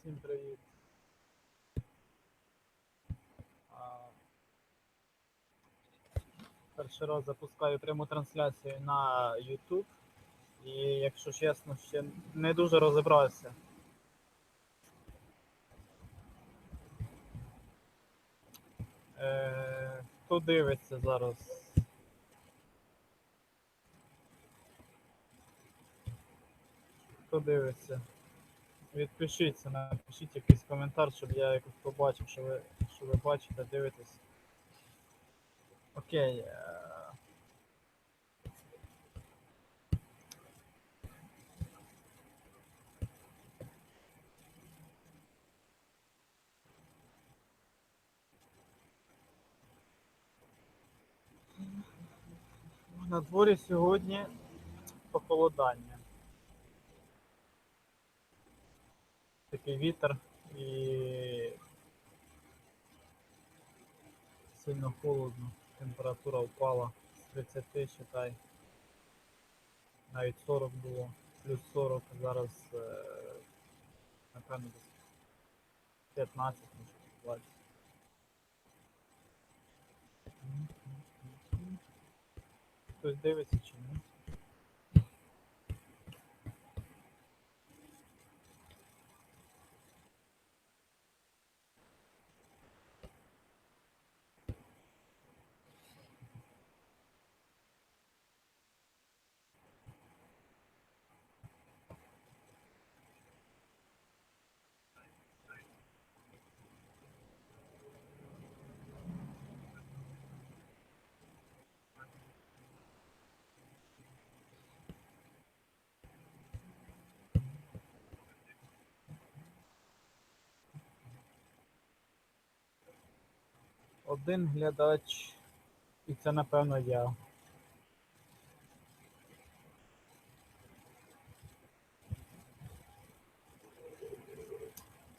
Всім привіт. Перший раз запускаю пряму трансляцію на YouTube. І якщо чесно, ще не дуже розібрався. Е, хто дивиться зараз? Хто дивиться? Відпишіться, напишіть якийсь коментар, щоб я якось побачив, що ви, що ви бачите, дивитесь. Окей. е, На дворі сьогодні похолодання. Такий вітер і сильно холодно. Температура впала з 30, считай. Навіть 40 було, плюс 40, зараз е, напевно 15, може 20. Хтось дивиться чи ні? Один глядач, і це напевно я.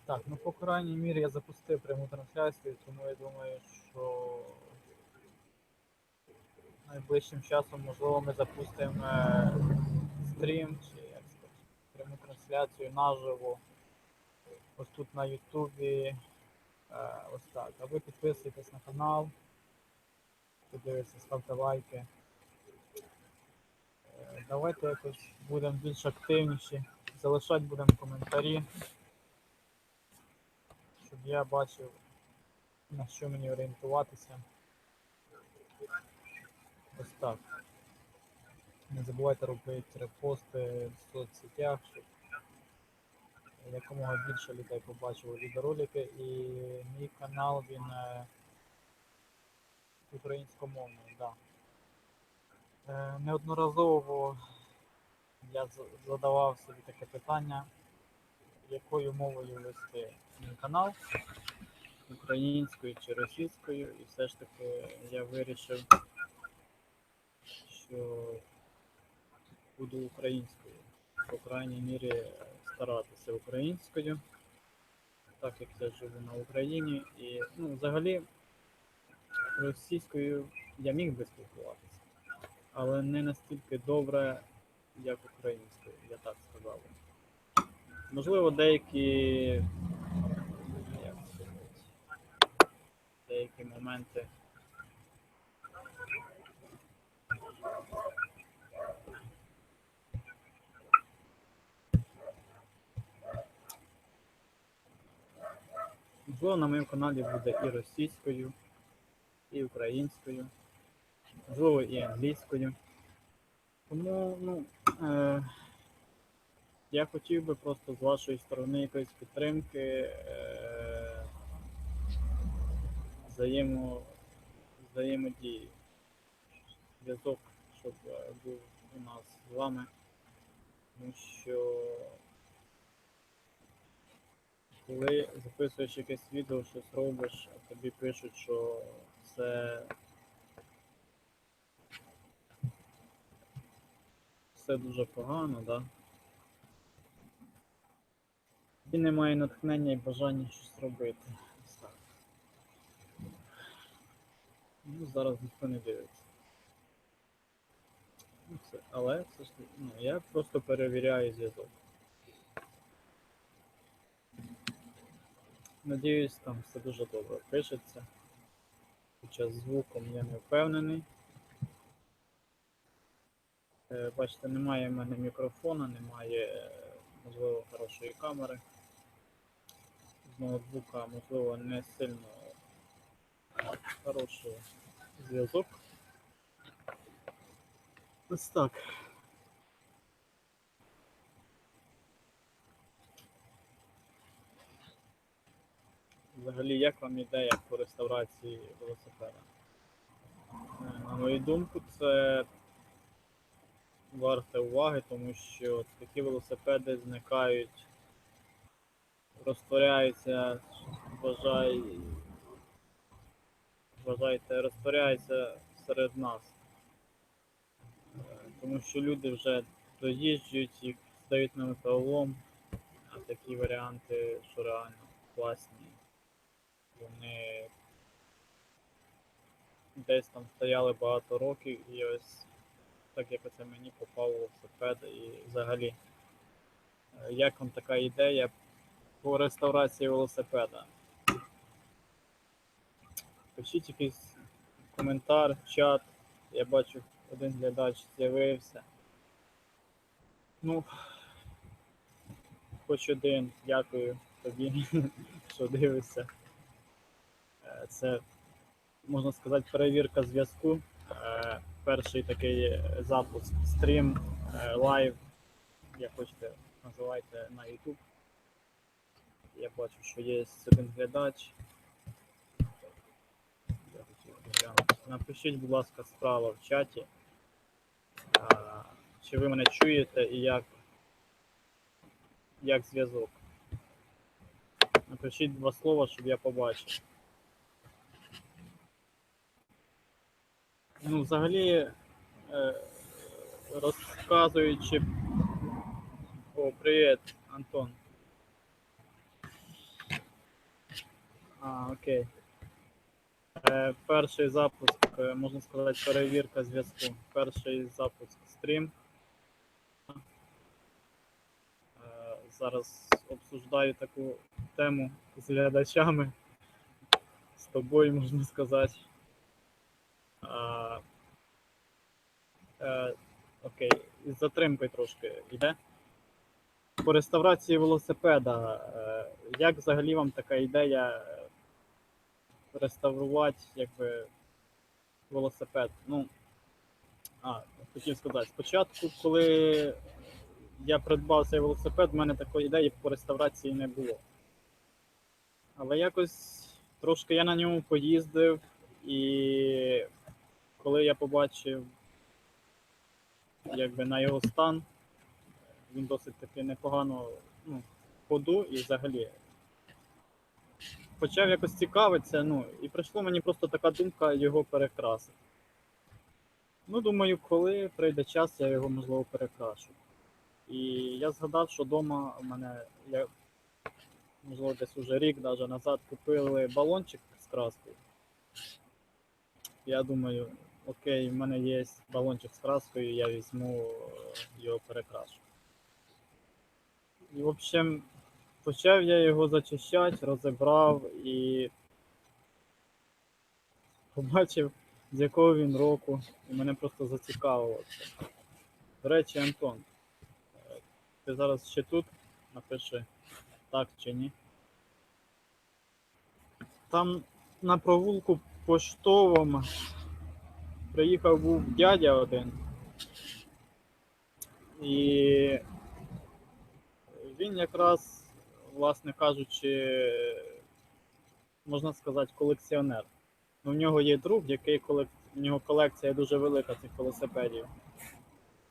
Так, ну по крайній мірі я запустив пряму трансляцію, тому я думаю, що найближчим часом, можливо, ми запустимо е, стрім чи як сказати, пряму трансляцію наживо. Ось тут на Ютубі. Е, Ось так. А ви підписуйтесь на канал. Подивіться, ставте лайки. Е, Давайте якось будемо більш активніші. Залишати будемо коментарі. Щоб я бачив, на що мені орієнтуватися. Ось так. Не забувайте робити репости в соцсетях, щоб якомога більше людей побачило відеоролики і мій канал він е, українськомовний, да. Е, неодноразово я задавав собі таке питання, якою мовою вести мій канал, українською чи російською, і все ж таки я вирішив, що буду українською. По крайній мірі е, старатися українською, так як я живу на Україні. І ну, взагалі російською я міг би спілкуватися, але не настільки добре, як українською, я так сказав. Можливо, деякі деякі моменти. Можливо, на моєму каналі буде і російською, і українською, можливо, і англійською. Тому, ну, е, я хотів би просто з вашої сторони якоїсь підтримки, е, взаємо, взаємодії, зв'язок, щоб е, був у нас з вами. Тому що коли записуєш якесь відео, щось робиш, а тобі пишуть, що це все дуже погано, да? І немає натхнення і бажання щось робити. Ну, зараз ніхто не дивиться. Ну, це, але все ж ну, я просто перевіряю зв'язок. Надіюсь, там все дуже добре пишеться. Хоча з звуком я не впевнений. Е, Бачите, немає в мене мікрофона, немає, е, можливо, хорошої камери. З ноутбука, можливо, не сильно хороший зв'язок. Ось так. Взагалі, як вам ідея по реставрації велосипеда? Е, На мою думку, це варте уваги, тому що такі велосипеди зникають, розтворяються, вважай, вважайте, розтворяються серед нас. Е, Тому що люди вже доїжджують, їх здають на металолом, а такі варіанти, що реально класні, вони десь там стояли багато років і ось так як оце мені попав велосипед і взагалі. е, Як вам така ідея по реставрації велосипеда? Пишіть якийсь коментар, чат. Я бачу, один глядач з'явився. Ну, хоч один, дякую тобі, що дивишся. Е, Це, можна сказати, перевірка зв'язку. Е, Перший такий запуск, стрім, е, лайв, як хочете, називайте на YouTube. Я бачу, що є один глядач. Напишіть, будь ласка, справа в чаті. Чи ви мене чуєте і як, як зв'язок? Напишіть два слова, щоб я побачив. Ну, взагалі, е, розказуючи. О, привіт, Антон. А, окей. Е, перший запуск, е, можна сказати, перевірка зв'язку. Перший запуск стрім. Зараз обсуждаю таку тему з глядачами. З тобою, можна сказати. А, е, окей, з трошки йде. По реставрації велосипеда. Е, як взагалі вам така ідея е, реставрувати якби, велосипед? Ну, а, хотів сказати, спочатку, коли я придбав цей велосипед, в мене такої ідеї по реставрації не було. Але якось трошки я на ньому поїздив, і коли я побачив якби, на його стан, він досить таки непогано ну, ходу і взагалі. Почав якось цікавитися, ну, і прийшло мені просто така думка його перекрасити. Ну, думаю, коли прийде час, я його можливо перекрашу. І я згадав, що вдома у мене, я, можливо, десь уже рік навіть назад купили балончик з краскою. Я думаю, окей, в мене є балончик з краскою, я візьму е, його перекрашу. І, в общем, почав я його зачищати, розібрав і побачив, з якого він року, і мене просто зацікавило це. До речі, Антон, е, ти зараз ще тут? Напиши так чи ні. Там на провулку поштовому приїхав був дядя один. І він якраз, власне кажучи, можна сказати, колекціонер. Ну, в нього є друг, який колек... в нього колекція дуже велика цих велосипедів.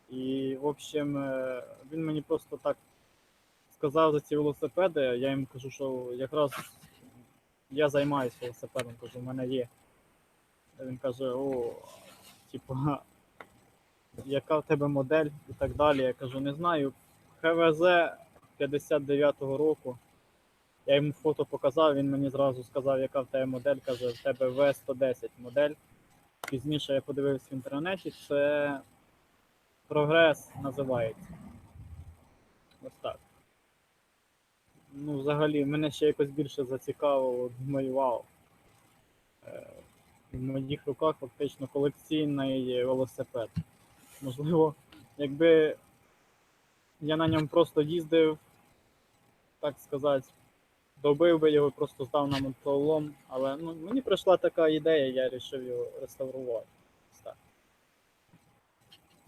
І, в общем, е, він мені просто так сказав за ці велосипеди. Я їм кажу, що якраз я займаюся велосипедом, кажу, в мене є. Він каже, о, типа, яка в тебе модель і так далі. Я кажу, не знаю. ХВЗ 59-го року. Я йому фото показав, він мені зразу сказав, яка в тебе модель, каже, в тебе В110 модель. Пізніше я подивився в інтернеті, це прогрес називається. Ось так. ну, взагалі, мене ще якось більше зацікавило, думаю, вау. В моїх руках фактично колекційний велосипед. Можливо, якби я на ньому просто їздив, так сказати, добив би його, просто став на мотолом. Але ну, мені прийшла така ідея, я вирішив його реставрувати.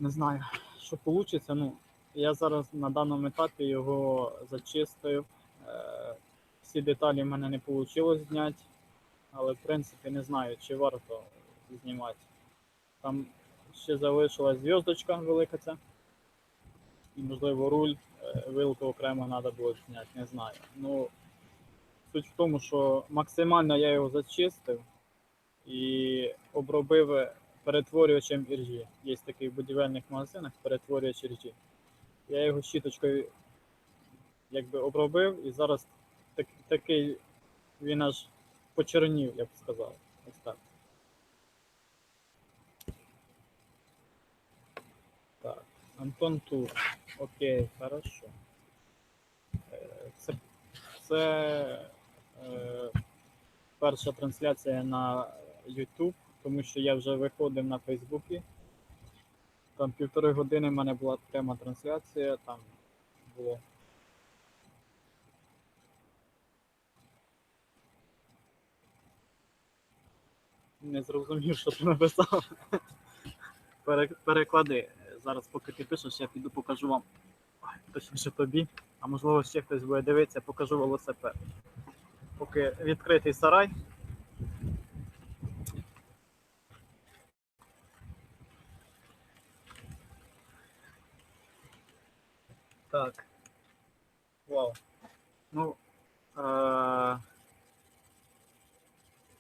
Не знаю, що вийде. Ну, я зараз на даному етапі його зачистив. Е, Всі деталі в мене не вийшло зняти, але в принципі не знаю, чи варто знімати. Там ще залишилась зв'язочка велика ця. І, можливо, руль, е, вилку окремо треба було зняти, не знаю. Ну, суть в тому, що максимально я його зачистив і обробив перетворювачем іржі. Є такий в будівельних магазинах перетворювач іржі. Я його щіточкою якби обробив, і зараз так, такий він аж почернів, я б сказав. Ось так. Так, Антон Тур. Окей, хорошо. Е, Це, це е, перша трансляція на YouTube, тому що я вже виходив на Фейсбуці. Там півтори години в мене була пряма трансляція, там було. Не зрозумів, що ти написав. Переклади. Зараз, поки ти пишеш, я піду покажу вам. Точніше тобі, а можливо ще хтось буде дивитися, покажу велосипед. Поки відкритий сарай. Так. Вау. Ну. Е-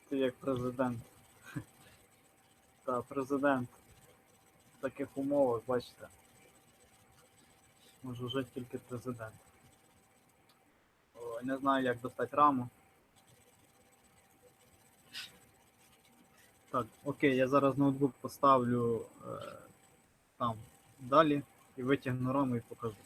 ти як президент. Так, президент. В таких умовах, бачите. Може жити тільки президент. Не знаю, як достати раму. Так, окей, я зараз ноутбук поставлю е, там далі і витягну раму і покажу.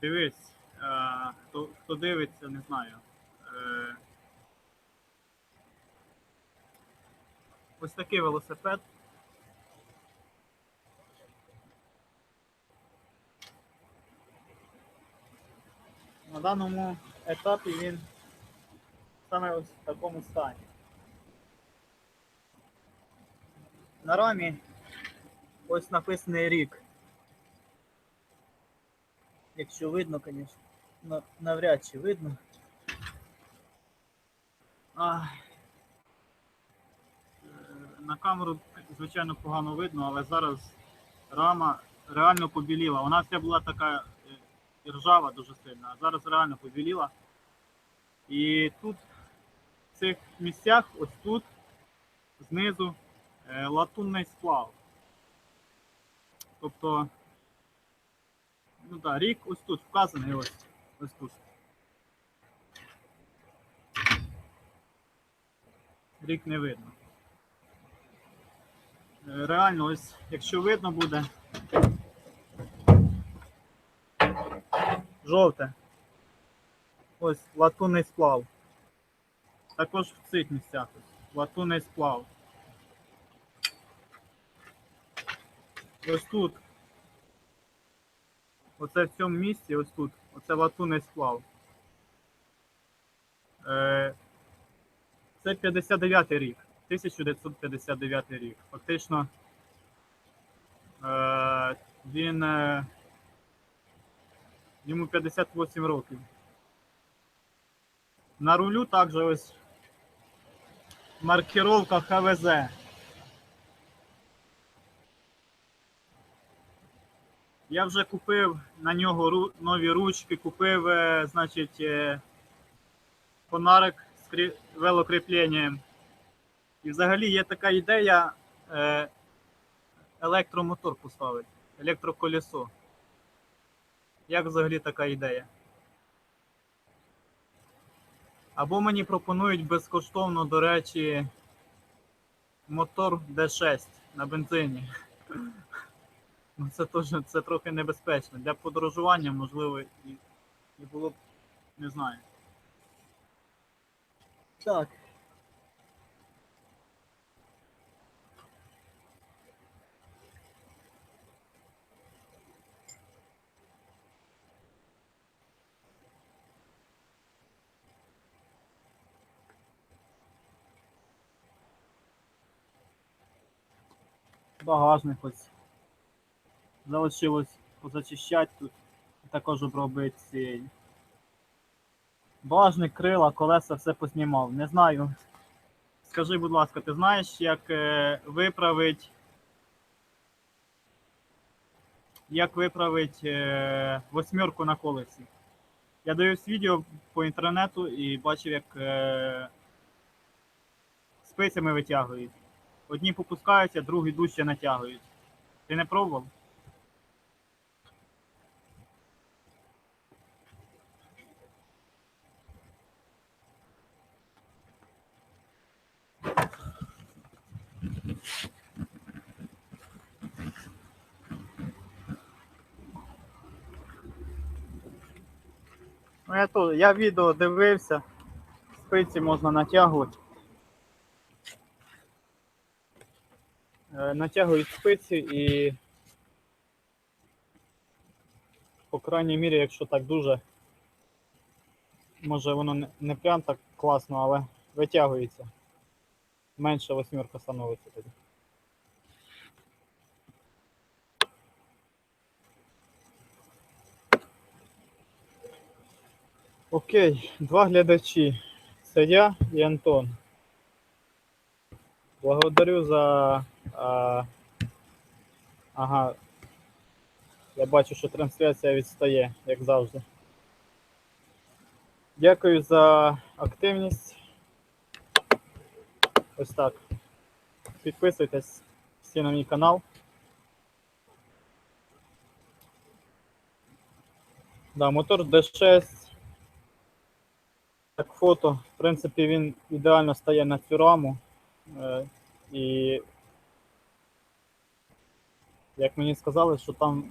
Дивись, е, хто, хто дивиться, не знаю. Е, ось такий велосипед. На даному етапі він саме ось в такому стані. На рамі ось написаний рік. Якщо видно, звісно. Навряд чи видно. А, е, на камеру, звичайно, погано видно, але зараз рама реально побіліла. Вона вся була така е, ржава дуже сильна, а зараз реально побіліла. І тут, в цих місцях, ось тут, знизу, е, латунний сплав. Тобто, ну так, рік ось тут вказаний, ось, ось тут. Рік не видно. Е, Реально, ось, якщо видно буде. Жовте. Ось латунний сплав. Також в цих місцях латунний сплав. Ось тут. Оце в цьому місці, ось тут. Оце латунний сплав. Е, це 59 рік. 1959 рік. Фактично е, він е, йому 58 років. На рулю також ось маркировка ХВЗ. Я вже купив на нього нові ручки, купив, е, значить, е, фонарик з велокріпленням. І взагалі є така ідея е, електромотор поставити, електроколесо. Як взагалі така ідея? Або мені пропонують безкоштовно, до речі, мотор D6 на бензині. Ну, це теж це трохи небезпечно. Для подорожування, можливо, і, і було б, не знаю. Так. Багажник ось. Залишилось позачищати тут. І також обробити цей. Багажник, крила, колеса, все поснімав. Не знаю. Скажи, будь ласка, ти знаєш, як е, виправити. Як виправити е, восьмерку на колесі? Я дивився відео по інтернету і бачив, як е, спицями витягують. Одні попускаються, другі дужче натягують. Ти не пробував? Ну, я, то, я відео дивився, спиці можна натягувати. Е, Натягують спиці і, по крайній мірі, якщо так дуже, може воно не, прям так класно, але витягується. Менше восьмірка становиться тоді. Окей, два глядачі. Це я і Антон. Благодарю за. А, ага. Я бачу, що трансляція відстає, як завжди. Дякую за активність. Ось так. Підписуйтесь всі на мій канал. Да, мотор D6. Так, фото. В принципі, він ідеально стає на цю раму. Е, і як мені сказали, що там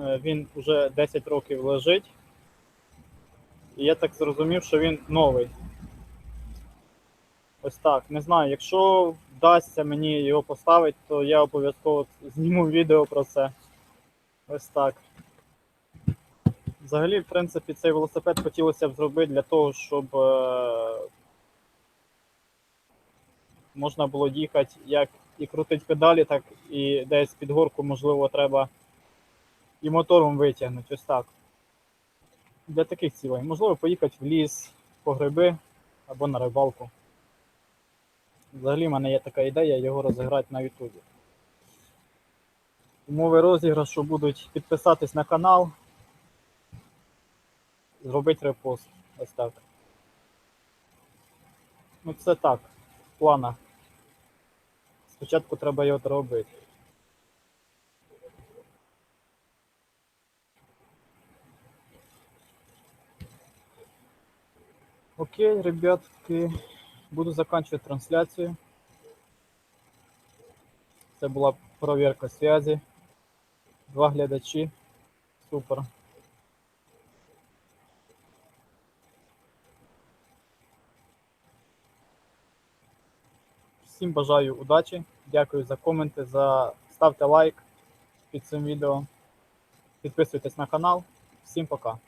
е, він вже 10 років лежить. І я так зрозумів, що він новий. Ось так. Не знаю, якщо вдасться мені його поставити, то я обов'язково зніму відео про це. Ось так. Взагалі, в принципі, цей велосипед хотілося б зробити для того, щоб е, можна було їхати як і крутити педалі, так і десь під горку, можливо, треба і мотором витягнути. Ось так. Для таких цілей. Можливо, поїхати в ліс, по гриби або на рибалку. Взагалі, в мене є така ідея його розіграти на Ютубі. Умови розіграшу будуть підписатись на канал, зробити репост. Ось так. Ну, це так, в планах. Спочатку треба його доробити. Окей, ребятки, буду заканчивать трансляцію. Це була проверка связи. Два глядачі. Супер. Всім бажаю удачі. Дякую за коменти, за ставте лайк під цим відео. Підписуйтесь на канал. Всім пока.